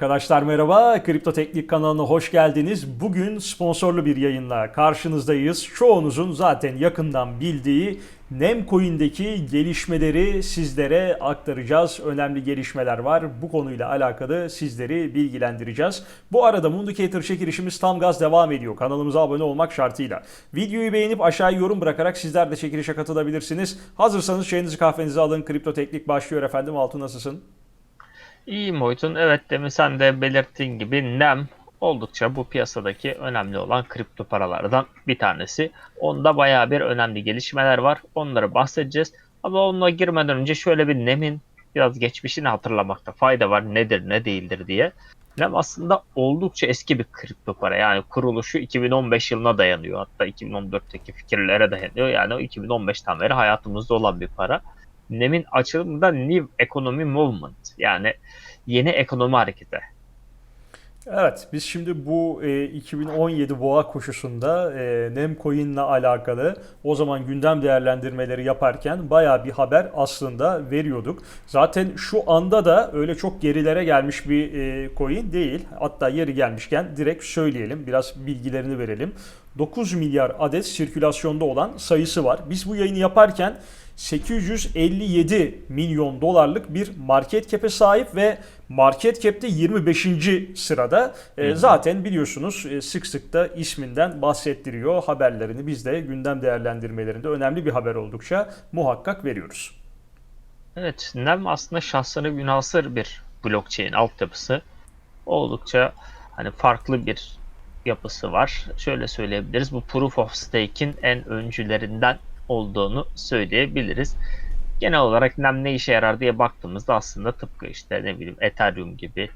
Arkadaşlar merhaba, Kripto Teknik kanalına hoş geldiniz. Bugün sponsorlu bir yayınla karşınızdayız. Çoğunuzun zaten yakından bildiği Nemcoin'deki gelişmeleri sizlere aktaracağız. Önemli gelişmeler var. Bu konuyla alakalı sizleri bilgilendireceğiz. Bu arada Mundicator çekilişimiz tam gaz devam ediyor. Kanalımıza abone olmak şartıyla. Videoyu beğenip aşağıya yorum bırakarak sizler de çekilişe katılabilirsiniz. Hazırsanız çayınızı kahvenizi alın. Kripto Teknik başlıyor efendim. Altun nasılsın? İyi Moytun. Evet demin sen de belirttiğin gibi NEM oldukça bu piyasadaki önemli olan kripto paralardan bir tanesi. Onda bayağı bir önemli gelişmeler var. Onları bahsedeceğiz. Ama onunla girmeden önce şöyle bir NEM'in biraz geçmişini hatırlamakta fayda var. Nedir ne değildir diye. NEM aslında oldukça eski bir kripto para. Yani kuruluşu 2015 yılına dayanıyor. Hatta 2014'teki fikirlere dayanıyor. Yani o 2015'ten beri hayatımızda olan bir para. NEM'in açılımı da New Economy Movement. Yani yeni ekonomi hareketi. Evet, biz şimdi bu e, 2017 boğa koşusunda e, Nemcoin'le alakalı o zaman gündem değerlendirmeleri yaparken baya bir haber aslında veriyorduk. Zaten şu anda da öyle çok gerilere gelmiş bir e, coin değil. Hatta yeri gelmişken direkt söyleyelim, biraz bilgilerini verelim. 9 milyar adet sirkülasyonda olan sayısı var. Biz bu yayını yaparken 857 milyon dolarlık bir market cap'e sahip ve market cap'te 25. sırada. E, zaten biliyorsunuz e, sık sık da isminden bahsettiriyor haberlerini. Biz de gündem değerlendirmelerinde önemli bir haber oldukça muhakkak veriyoruz. Evet, NEM aslında şahsına münhasır bir blockchain altyapısı. Oldukça hani farklı bir yapısı var. Şöyle söyleyebiliriz. Bu Proof of Stake'in en öncülerinden olduğunu söyleyebiliriz. Genel olarak NEM ne işe yarar diye baktığımızda aslında tıpkı işte ne bileyim Ethereum gibi,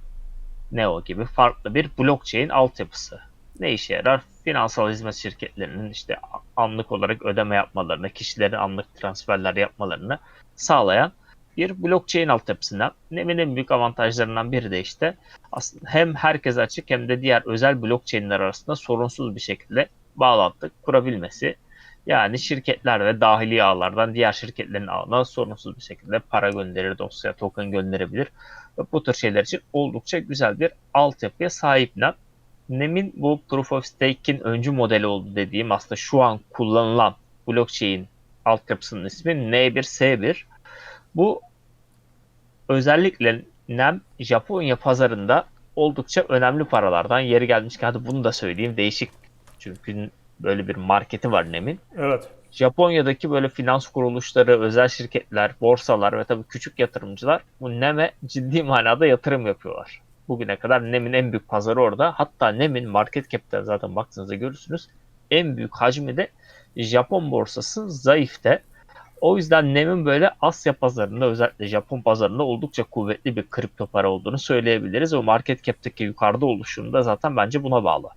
Neo gibi farklı bir blockchain altyapısı. Ne işe yarar? Finansal hizmet şirketlerinin işte anlık olarak ödeme yapmalarını, kişilerin anlık transferler yapmalarını sağlayan bir blockchain altyapısına. NEM'in en büyük avantajlarından biri de işte aslında hem herkese açık hem de diğer özel blockchain'ler arasında sorunsuz bir şekilde bağlantı kurabilmesi. Yani şirketler ve dahili ağlardan diğer şirketlerin ağına sorunsuz bir şekilde para gönderir, dosya, token gönderebilir. Ve bu tür şeyler için oldukça güzel bir altyapıya sahip NEM. NEM'in bu Proof of Stake'in öncü modeli oldu dediğim aslında şu an kullanılan blockchain altyapısının ismi N1S1. Bu özellikle NEM Japonya pazarında oldukça önemli paralardan yeri gelmişken hadi bunu da söyleyeyim değişik çünkü böyle bir marketi var NEM'in. Evet. Japonya'daki böyle finans kuruluşları, özel şirketler, borsalar ve tabii küçük yatırımcılar bu NEM'e ciddi manada yatırım yapıyorlar. Bugüne kadar NEM'in en büyük pazarı orada. Hatta NEM'in market cap'te zaten baktığınızda görürsünüz. En büyük hacmi de Japon borsası zayıfte. O yüzden NEM'in böyle Asya pazarında özellikle Japon pazarında oldukça kuvvetli bir kripto para olduğunu söyleyebiliriz. O market cap'teki yukarıda oluşunu da zaten bence buna bağlı.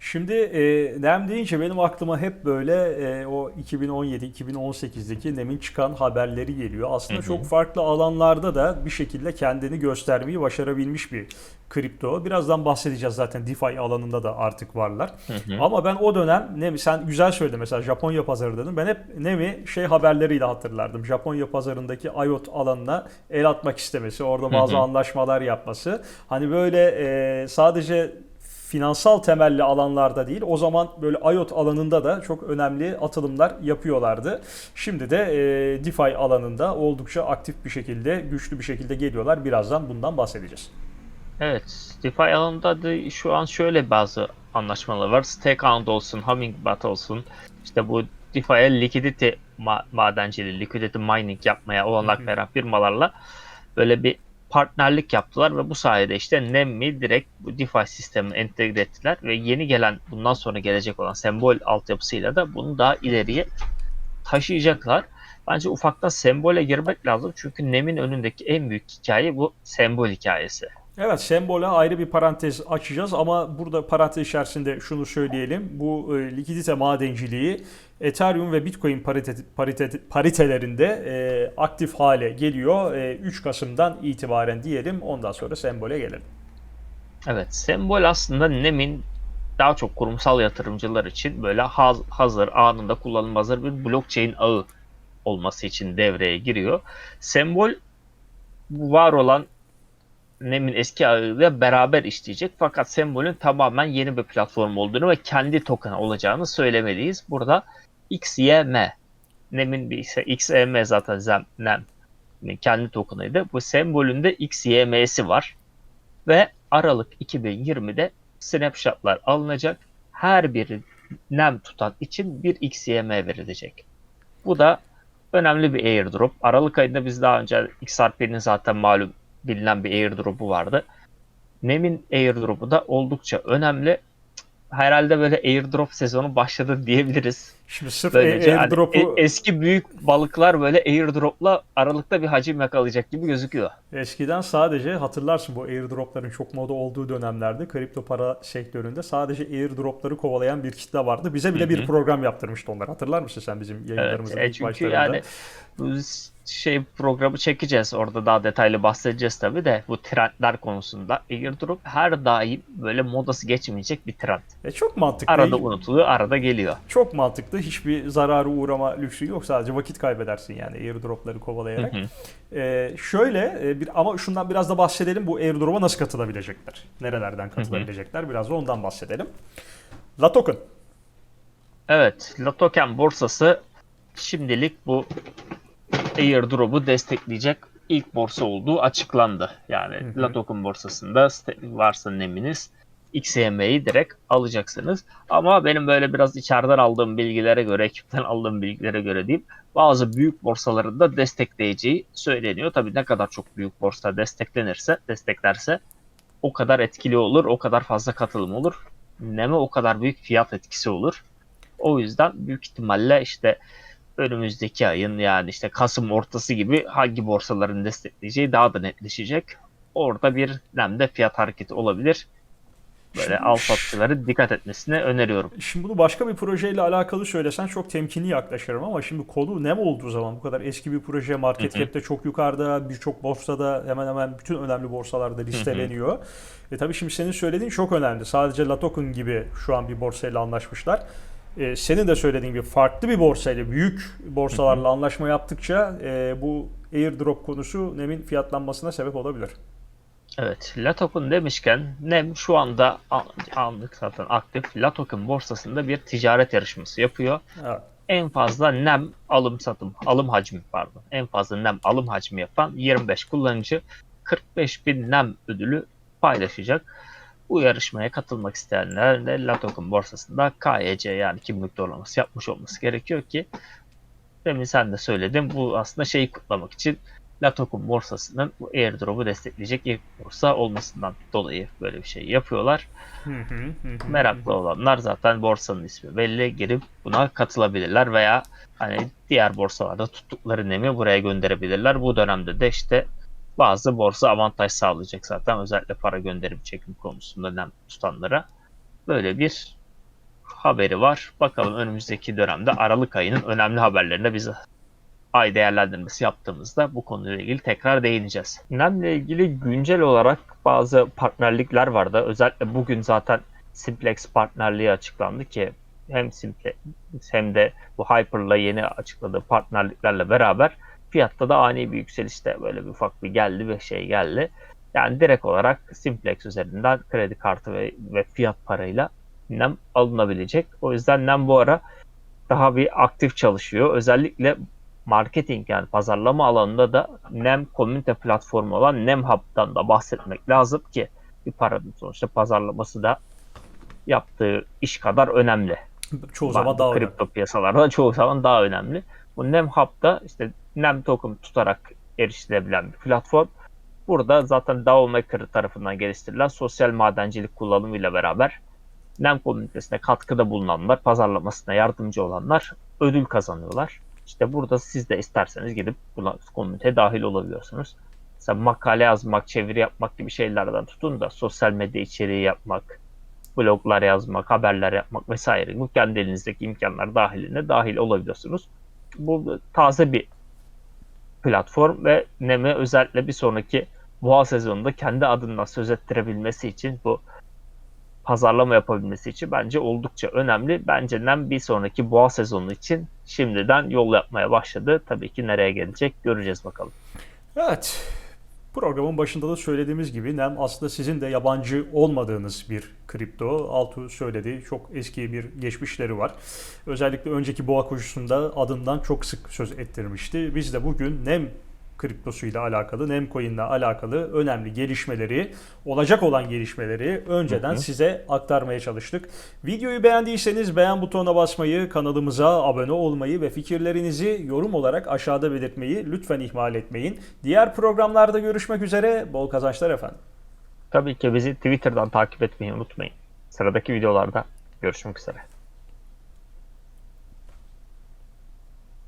Şimdi e, NEM deyince benim aklıma hep böyle e, o 2017-2018'deki NEM'in çıkan haberleri geliyor. Aslında Hı hı. çok farklı alanlarda da bir şekilde kendini göstermeyi başarabilmiş bir kripto. Birazdan bahsedeceğiz zaten DeFi alanında da artık varlar. Hı hı. Ama ben o dönem NEM'i sen güzel söyledin mesela Japonya pazarı dedin. Ben hep NEM'i şey haberleriyle hatırlardım. Japonya pazarındaki IoT alanına el atmak istemesi, orada bazı Hı hı. anlaşmalar yapması. Hani böyle e, sadece finansal temelli alanlarda değil o zaman böyle IoT alanında da çok önemli atılımlar yapıyorlardı. Şimdi de e, DeFi alanında oldukça aktif bir şekilde, güçlü bir şekilde geliyorlar. Birazdan bundan bahsedeceğiz. Evet, DeFi alanında da şu an şöyle bazı anlaşmalar var. Stakeout olsun, Hummingbot olsun. İşte bu DeFi'ye liquidity ma- madenciliği, liquidity mining yapmaya olanak veren firmalarla böyle bir partnerlik yaptılar ve bu sayede işte NEM'i direkt bu DeFi sistemine entegre ettiler ve yeni gelen bundan sonra gelecek olan sembol altyapısıyla da bunu daha ileriye taşıyacaklar. Bence ufaktan sembole girmek lazım çünkü NEM'in önündeki en büyük hikaye bu sembol hikayesi. Evet sembole ayrı bir parantez açacağız ama burada parantez içerisinde şunu söyleyelim. Bu e, likidite madenciliği Ethereum ve Bitcoin parite, parite, paritelerinde e, aktif hale geliyor. E, 3 Kasım'dan itibaren diyelim ondan sonra sembole gelelim. Evet, sembol aslında NEM'in daha çok kurumsal yatırımcılar için böyle haz- hazır, anında kullanılma hazır bir blockchain ağı olması için devreye giriyor. Sembol var olan NEM'in eski ağıyla beraber işleyecek. Fakat sembolün tamamen yeni bir platform olduğunu ve kendi token olacağını söylemeliyiz. Burada XYM NEM'in bir ise XYM zaten Zem, NEM'in kendi tokenıydı. Bu sembolünde XYM'si var. Ve Aralık 2020'de snapshotlar alınacak. Her biri NEM tutan için bir XYM verilecek. Bu da önemli bir airdrop. Aralık ayında biz daha önce XRP'nin zaten malum bilinen bir airdrop'u vardı. NEM'in airdrop'u da oldukça önemli. Herhalde böyle airdrop sezonu başladı diyebiliriz. Şimdi sırf Böylece hani airdrop'u e- eski büyük balıklar böyle airdrop'la Aralık'ta bir hacim yakalayacak gibi gözüküyor. eskiden sadece hatırlarsın bu airdropların çok moda olduğu dönemlerde kripto para sektöründe sadece airdropları kovalayan bir kitle vardı. Bize bile Hı bir program yaptırmıştı onlar. Hatırlar mısın sen bizim Evet, yayınlarımızın e ilk çünkü başlarında? yani bu şey programı çekeceğiz. Orada daha detaylı bahsedeceğiz tabii de bu trendler konusunda airdrop her daim böyle modası geçmeyecek bir trend. E çok mantıklı. Arada unutuluyor, arada geliyor. Çok mantıklı. Hiçbir zararı uğrama lüksü yok. Sadece vakit kaybedersin yani airdropları kovalayarak. Hı hı. Ee, şöyle e, bir ama şundan biraz da bahsedelim. Bu airdrop'a nasıl katılabilecekler? Nerelerden katılabilecekler? Biraz da ondan bahsedelim. La Token. Evet, La Token borsası şimdilik bu airdrop'u destekleyecek ilk borsa olduğu açıklandı. Yani Hı hı. La Token borsasında varsa neminiz XM'yi direkt alacaksınız. Ama benim böyle biraz içeriden aldığım bilgilere göre, ekipten aldığım bilgilere göre diyeyim, bazı büyük borsaların da destekleyeceği söyleniyor. Tabii ne kadar çok büyük borsa desteklenirse, desteklerse o kadar etkili olur, o kadar fazla katılım olur. Neme o kadar büyük fiyat etkisi olur. O yüzden büyük ihtimalle işte önümüzdeki ayın yani işte Kasım ortası gibi hangi borsaların destekleyeceği daha da netleşecek. Orada bir nemde fiyat hareketi olabilir. Böyle Şimdi- al satçıları dikkat etmesini öneriyorum. Şimdi bunu başka bir projeyle alakalı söylesen çok temkinli yaklaşırım ama şimdi konu nem olduğu zaman bu kadar eski bir proje market Hı hı. cap'te çok yukarıda birçok borsada hemen hemen bütün önemli borsalarda listeleniyor. E tabii şimdi senin söylediğin çok önemli. Sadece La Token gibi şu an bir borsayla anlaşmışlar. E, senin de söylediğin gibi farklı bir borsayla büyük borsalarla anlaşma yaptıkça e, bu airdrop konusu NEM'in fiyatlanmasına sebep olabilir. Evet, Latokun demişken NEM şu anda an- anlık zaten aktif Latokun borsasında bir ticaret yarışması yapıyor. Evet. En fazla NEM alım satım, alım hacmi pardon. En fazla NEM alım hacmi yapan 25 kullanıcı 45 bin NEM ödülü paylaşacak. Bu yarışmaya katılmak isteyenler de Latokun borsasında KYC yani kimlik doğrulaması yapmış olması gerekiyor ki demin sen de söyledin bu aslında şeyi kutlamak için Latokun borsasının bu airdrop'u destekleyecek ilk borsa olmasından dolayı böyle bir şey yapıyorlar. Meraklı olanlar zaten borsanın ismi belli girip buna katılabilirler veya hani diğer borsalarda tuttukları nemi buraya gönderebilirler. Bu dönemde de işte bazı borsa avantaj sağlayacak zaten özellikle para gönderim çekim konusunda nem tutanlara. Böyle bir haberi var. Bakalım önümüzdeki dönemde Aralık ayının önemli haberlerine biz ay değerlendirmesi yaptığımızda bu konuyla ilgili tekrar değineceğiz. NEM'le ilgili güncel olarak bazı partnerlikler vardı. Özellikle bugün zaten Simplex partnerliği açıklandı ki hem Simplex hem de bu Hyper'la yeni açıkladığı partnerliklerle beraber fiyatta da ani bir yükselişte böyle bir ufak bir geldi ve şey geldi. Yani direkt olarak Simplex üzerinden kredi kartı ve, ve fiyat parayla NEM alınabilecek. O yüzden NEM bu ara daha bir aktif çalışıyor. Özellikle marketing yani pazarlama alanında da NEM komünite platformu olan NEM Hub'dan da bahsetmek lazım ki bir paranın sonuçta pazarlaması da yaptığı iş kadar önemli. Çoğu zaman daha önemli. kripto piyasalarda çoğu zaman daha önemli. Bu NEM Hub'da işte NEM token tutarak erişilebilen bir platform. Burada zaten DAO Maker tarafından geliştirilen sosyal madencilik kullanımıyla beraber NEM komünitesine katkıda bulunanlar, pazarlamasına yardımcı olanlar ödül kazanıyorlar. İşte burada siz de isterseniz gidip buna komüniteye dahil olabiliyorsunuz. Mesela makale yazmak, çeviri yapmak gibi şeylerden tutun da sosyal medya içeriği yapmak, bloglar yazmak, haberler yapmak vesaire bu kendi elinizdeki imkanlar dahiline dahil olabiliyorsunuz. Bu taze bir platform ve NEM'e özellikle bir sonraki boğa sezonunda kendi adından söz ettirebilmesi için bu pazarlama yapabilmesi için bence oldukça önemli. Bence NEM bir sonraki boğa sezonu için şimdiden yol yapmaya başladı. Tabii ki nereye gelecek göreceğiz bakalım. Evet. Programın başında da söylediğimiz gibi NEM aslında sizin de yabancı olmadığınız bir kripto. Altu söyledi çok eski bir geçmişleri var. Özellikle önceki boğa koşusunda adından çok sık söz ettirmişti. Biz de bugün NEM kriptosuyla alakalı, Nemcoin'le alakalı önemli gelişmeleri, olacak olan gelişmeleri önceden Hı hı. size aktarmaya çalıştık. Videoyu beğendiyseniz beğen butonuna basmayı, kanalımıza abone olmayı ve fikirlerinizi yorum olarak aşağıda belirtmeyi lütfen ihmal etmeyin. Diğer programlarda görüşmek üzere. Bol kazançlar efendim. Tabii ki bizi Twitter'dan takip etmeyi unutmayın. Sıradaki videolarda görüşmek üzere.